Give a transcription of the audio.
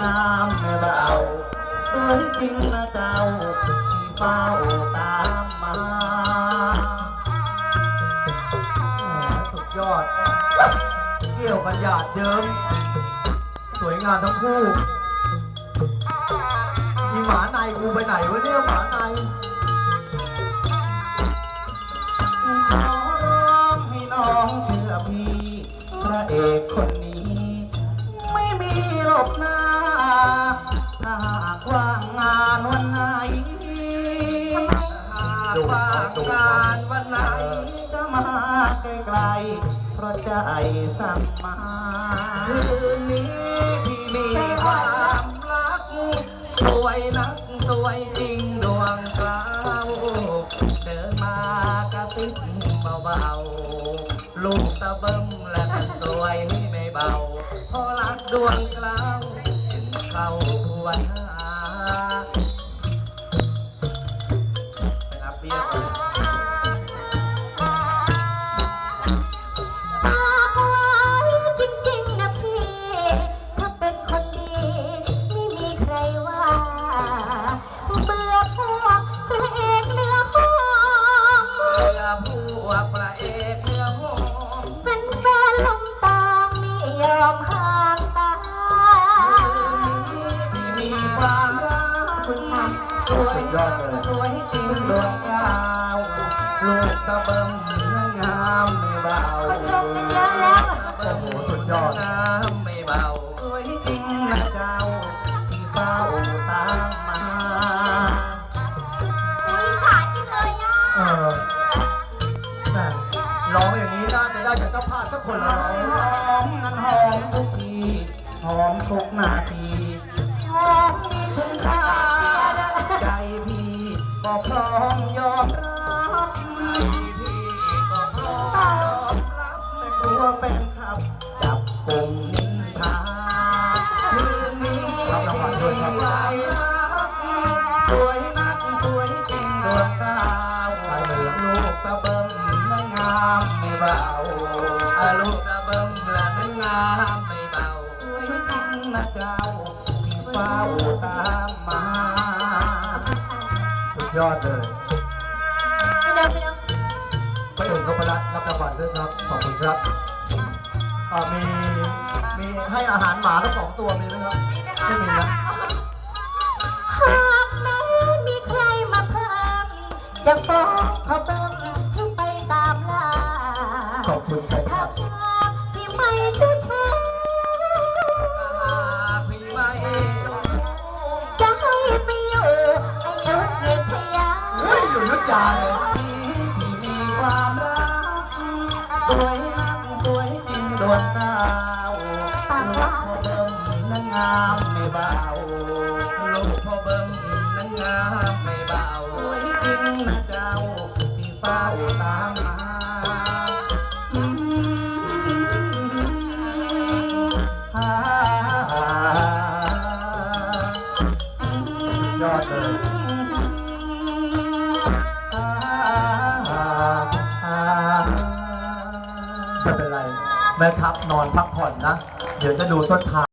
งามแมเบาสวจริงนล้าที่เฝ้าตามมาสุดยอด เกี่ยวบรรยาดเดิม สวยงามทั้งคู่อีหมาในกูไปไหนวะเนี่ยหมาใน อกคนนี้ ไม่มีหลบหน้าถ้าหากว่างงานวันไหนดูว่าดูการวันไหนจะมาใกล้ๆเพราะใจสั่งมาคืนนี้พี่มีความรักสวยนักสวยจริงดวงกลาวเดินมากระติบเบาๆลูกตะเบิ้ม ไม่เบาพอรักดวงกลาวถึงเข้าควรหาไปรับเบี้ย สวยยอดเลยสวยจริงดวงดาวลูกตะเบิ่มเนื้องามไม่เบาเขาชมกันเยอะแล้วโอ้โหสุดยอดงามไม่เบาสวยจริงนะเจ้าที่เฝ้าตามมาอุ้ยฉาดจริงเลยอะเออแหม่ร้องอย่างนี้น่าจะได้จากเจ้าภาพสักคนละร้อยหอมนั้นหอมทุกทีหอมทุกนาทีหอมมีคุณค่า ใจพี่ก็พร้อมยอมรับพี่ก็พร้อมรับแต่กลัวเป็นขับ จับกลุ่มนินทาคืนนี้รับรางวัลด้วยครับสวยนักสวยจริงดวงดาวลูกตะเบิ่มนั้นงามไม่เบาอะลูกตะเบิ่มละนั้นงามไม่เบาสวยจริงนะเจ้าพี่เฝ้าตามมา ยอดเลยไปเดินไปเดินพระเอกนพรัตน์รับรางวัลด้วยครับ ขอบคุณครับอ่ามี มีให้อาหารหมาทั้งสองตัวมีไหมครับ ไม่มีนะหากแม้มีใครมาเพิ่มจะฟ้องเขาเบิ้มให้ไปตามล่าขอบคุณครับ ถ้าหากที่ไม่เจ้าชา ยุธยาเลยที่มีความรัก สวยนักสวยจริงดวงดาวลูกพ่อเบิ้มนั้นงามไม่เบาลูกพ่อเบิ้มนั้นงามไม่เบาสวยจริงนะเจ้าที่เฝ้าตามหา แม่ทัพนอนพักผ่อนนะ เดี๋ยวจะดูต้นทาง